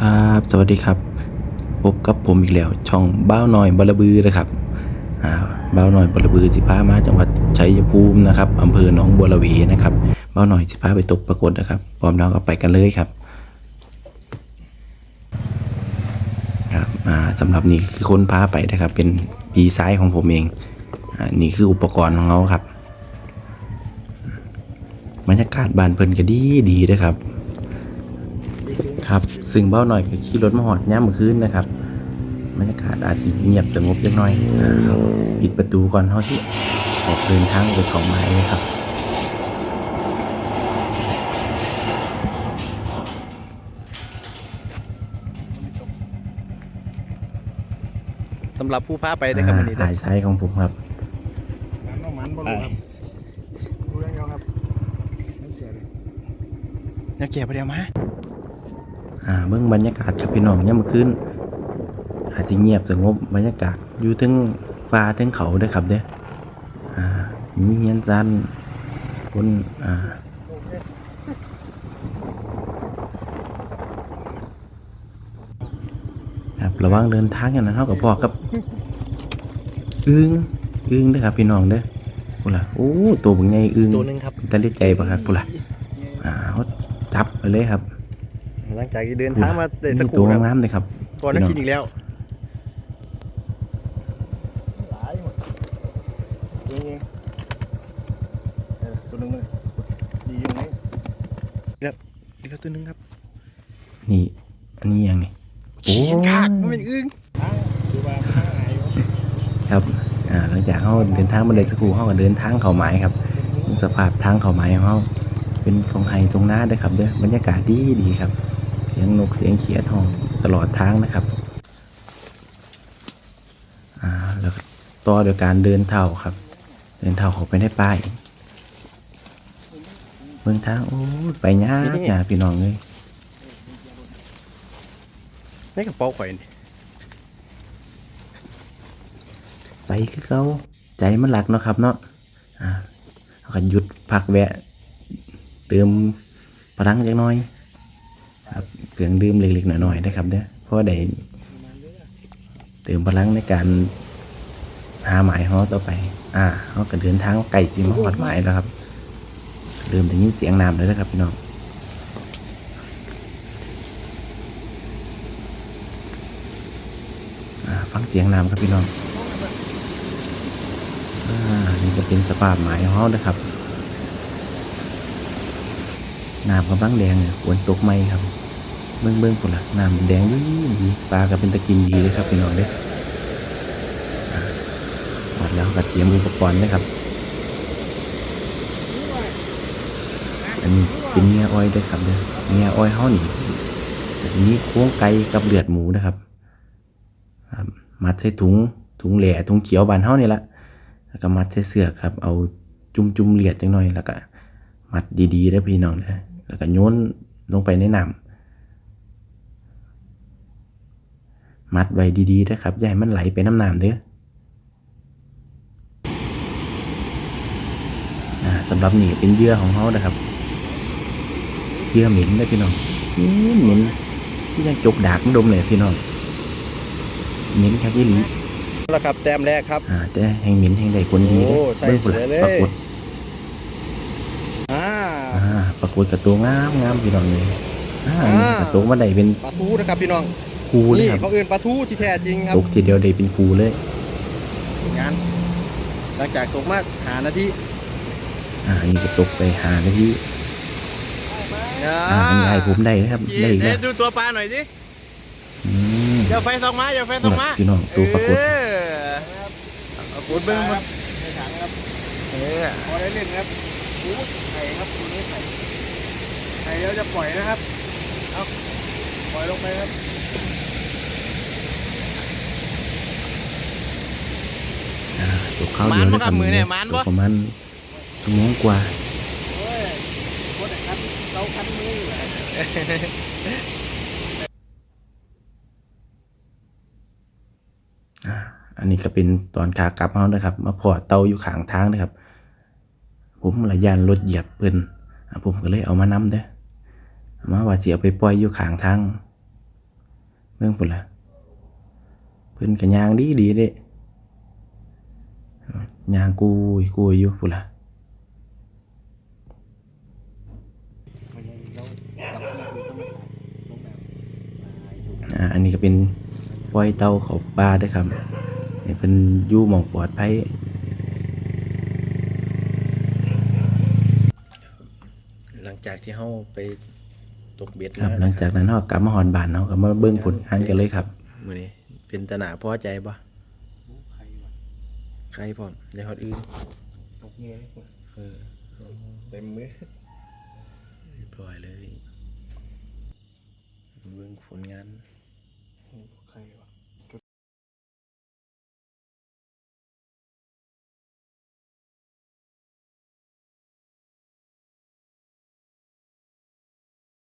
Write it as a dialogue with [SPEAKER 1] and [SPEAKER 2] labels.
[SPEAKER 1] ครับ สวัสดีครับ พบกับผมอีกแล้ว ช่องบ้าวหน่อยบลบือนะครับอ่าบ้าวหน่อยบลบือสิพามาจังหวัดชัยภูมินะครับอำเภอหนองบัวระเวนะครับบ้าวหน่อยสิพาไปตกปรากฏนะครับพร้อมแล้วก็ไปกันเลยครับครับอ่าสำหรับนี่คือคนพาไปนะครับ เป็นปีซ้ายของผมเองอ่านี่คืออุปกรณ์ของเขาครับบรรยากาศบ้านเพลินก็ดีดีนะครับ ครับซึ่งเบ้าหน่อยก็ขี่รถมาหอดย่ามเมื่อคืนนะครับบรรยากาศอาจจะเงียบสงบจังหน่อยอ่าเราปิดประตูก่อนเขาที่ออกเดินทางไปเขาไม้นะครับ
[SPEAKER 2] สำหรับผู้พาไปนะครับวันนี้
[SPEAKER 1] อ่าหายซ้ายของผมครับ
[SPEAKER 3] มันต้องมันบ่รู้ครับรู้ยังยังครับไม่เกี่ยวเลย
[SPEAKER 2] นักเก็บเดียวมา
[SPEAKER 1] อ่าเบื้องบรรยากาศครับพี่น้องย่ามเมื่อคืนอาจจะเงียบสงบบรรยากาศอยู่ถึงป่าถึงเขาเด้วยครับเด้ออ่ามีเฮียนซันคนอ่าครับระวังเดินทางอย่างนั้นเท่ากับพ่อครับอึ้งอึ้งเด้อครับพี่น้องเด้อพูดละโอ้ตัวเป็นไงอึ้ง
[SPEAKER 2] ตัวหนึ่งครับ
[SPEAKER 1] ตะเลียใจปะครับพูดละอ่าเขาจับไปเลยครับ
[SPEAKER 2] หลังจากที่เดินทางมาได้สักค
[SPEAKER 1] ตั
[SPEAKER 2] รู่
[SPEAKER 1] ว
[SPEAKER 2] ครับ
[SPEAKER 1] งามๆเลยครับ
[SPEAKER 2] ก่อนนักกินอีกแล้ว
[SPEAKER 3] หลายหมดเองเองเออตัวหนึงเลยดีอยู่ไหน
[SPEAKER 2] อีกแล้วตัวหนึงครับ
[SPEAKER 1] นี่ อันนี้ยังนี่โอ้
[SPEAKER 2] เขียนขากมันเป็นอึ้ง
[SPEAKER 3] ดูว่าข้างไหนอยู่
[SPEAKER 1] ครับอ่าหลังจากเขาเดินทางมาเลยสักครู่เขาก็เดินทางเขาไม้ครับสภาพทางเขาไม้ของเขาเป็นตรงไฮตรงหน้าด้วยครับเด้อบรรยากาศดีดีครับเสียงนกเสียงเขียดห้องตลอดทางนะครับอ่าแล้วก็ต่อโดยการเดินเท้าครับ เดินเท้าเขาไปในป่าอีกเบื้องทางโอ้ยไปยากยากพี่น้องเลย
[SPEAKER 2] ในกระเป๋าข่อยนี่
[SPEAKER 1] ไปคือเขาใจมันหลักเนาะครับเนาะอ่าเราก็หยุดพักแวะ เติมพลังจักหน่อยครับ เครื่องดื่มเล็กๆหน่อยๆนะครับเด้อเพราะได้เติมพลังในการหาหมายเขาต่อไป อ่าเขาก็เดินทางไกลจีมาหอดหมายแล้วครับเริ่มได้ยินเสียงน้ำเลยนะครับพี่น้องฟังเสียงน้ำครับพี่น้องอนี่จะเป็นสภาพหมายของนะครับน้ำกำลังแดงเนี่ยฝนตกไหมครับ เบื้องเบื้งพุ่นละน้ำแดงดีดีปลาก็เป็นตะกินดีเลยครับพี่น้องเด้หมดแล้วก็เตรียมอุปกรณ์นะครับ อันนี้เป็นเงียอ้อยด้วยครับเด้อเงียอ้อยเขานี่อันนี้โค้งไก่กับเลือดหมูนะครับมัดใส่ถุงถุงแหล่ถุงเขียวบานเฮานี่ละแล้วก็มัดใส่เสือกครับ เอาจุ่มจุ่มเลียดจังหน่อยแล้วก็มัดดีๆแล้วพี่น้องนะแล้วก็โยนลงไปในน้ำ มัดไว้ดีๆนะครับอย่าให้มันไหลไปน้ำน้ำเด้ออ่าสำหรับนี่เป็นเหยื่อของเขานะครับเหยื่อเหม็นนะพี่น้องเหม็นเหม็นที่ยังจกดากมันดมเลยพี่น้องเหม็นครับยี่หลี
[SPEAKER 2] แล้วครับแต้มแรกครับ
[SPEAKER 1] อ่าแต่แห่งหมินแห่งใดคนดี
[SPEAKER 2] โอ้
[SPEAKER 1] เด้อ
[SPEAKER 2] ใส่
[SPEAKER 1] เบิ่งพุ่น
[SPEAKER 2] สวยเลย
[SPEAKER 1] ปรากฏ
[SPEAKER 2] อ่า
[SPEAKER 1] อ่าปรากฏกับตัวงามงามพี่น้องเลยอ่า
[SPEAKER 2] อ่า
[SPEAKER 1] กับตัวมาได้เป็น
[SPEAKER 2] ปลาทูนะครับพี่น้อง
[SPEAKER 1] ครูเลย
[SPEAKER 2] นี่
[SPEAKER 1] ครับ
[SPEAKER 2] เขาเอื่นปลาทูที่แท้จริงครับ
[SPEAKER 1] ตกทีเดียวได้เป็นครูเลย
[SPEAKER 2] งานหลังจากตกมาหานาที
[SPEAKER 1] อ่านี่ก็ตกไปหานาที
[SPEAKER 2] อ่า
[SPEAKER 1] อ่าอันนี้ไอ้ผมได้นะครับได้อีก
[SPEAKER 2] เดี๋
[SPEAKER 1] แล้
[SPEAKER 2] ยววดูตัวปลาหน่อยสิ
[SPEAKER 1] อืม
[SPEAKER 2] อย่าไฟส่องมาอย่าไฟส่องมา
[SPEAKER 1] พี่น้องตัวปรากฏ
[SPEAKER 2] เออเอาปูดเบิ้งมา
[SPEAKER 3] ในถังครับ
[SPEAKER 2] เออ
[SPEAKER 3] พอได้เล่นครับอู้ไข่ครับตัวนี้ไข่ไข่เราจะปล่อยนะครับเอา ปล่อยลงไปครับ
[SPEAKER 1] อ่าตกข้าวเดียวนะครับตกประมาณชั่วโมงกว่า
[SPEAKER 3] โอ้ยคนไหนคันเราคันมืออยู่แหละ
[SPEAKER 1] อ่าอันนี้ก็เป็นตอนขากลับเฮานะครับ มาพอเตาอยู่ข้างทางนะครับ ผมระยานรถเหยียบเพิ่นอ่าผมก็เลยเอามานํเด้อ มาว่าสิเอาไปปล่อยอยู่ข้างทางเบิ่งพุ่นล่ะเพิ่นก็ย่างดีดีเด้ยางกุยกุยอยู่พุ่นล่ะ
[SPEAKER 2] อัน
[SPEAKER 1] นี้ก็เป็นปล่อยเต่าเขาป่าด้อครับเพิ่นยู่หมองปลอดภัย
[SPEAKER 2] หลังจากที่เฮาไป ตกเบ็ด
[SPEAKER 1] ครับ
[SPEAKER 2] มา
[SPEAKER 1] หลังจากนั้นเฮากลับมาฮอนบ้านเฮาก็มาเบิ่งผลงานกันเลยครับ
[SPEAKER 2] มื้อนี้เป็นตนาพอใจบ่ใครพร้อมได้ฮอดอื่น
[SPEAKER 3] ตกเงี้ย
[SPEAKER 2] เออ
[SPEAKER 3] เต็มมือ
[SPEAKER 2] เรียบร้อยเลยเบิ่งผลงาน
[SPEAKER 3] ใครวะ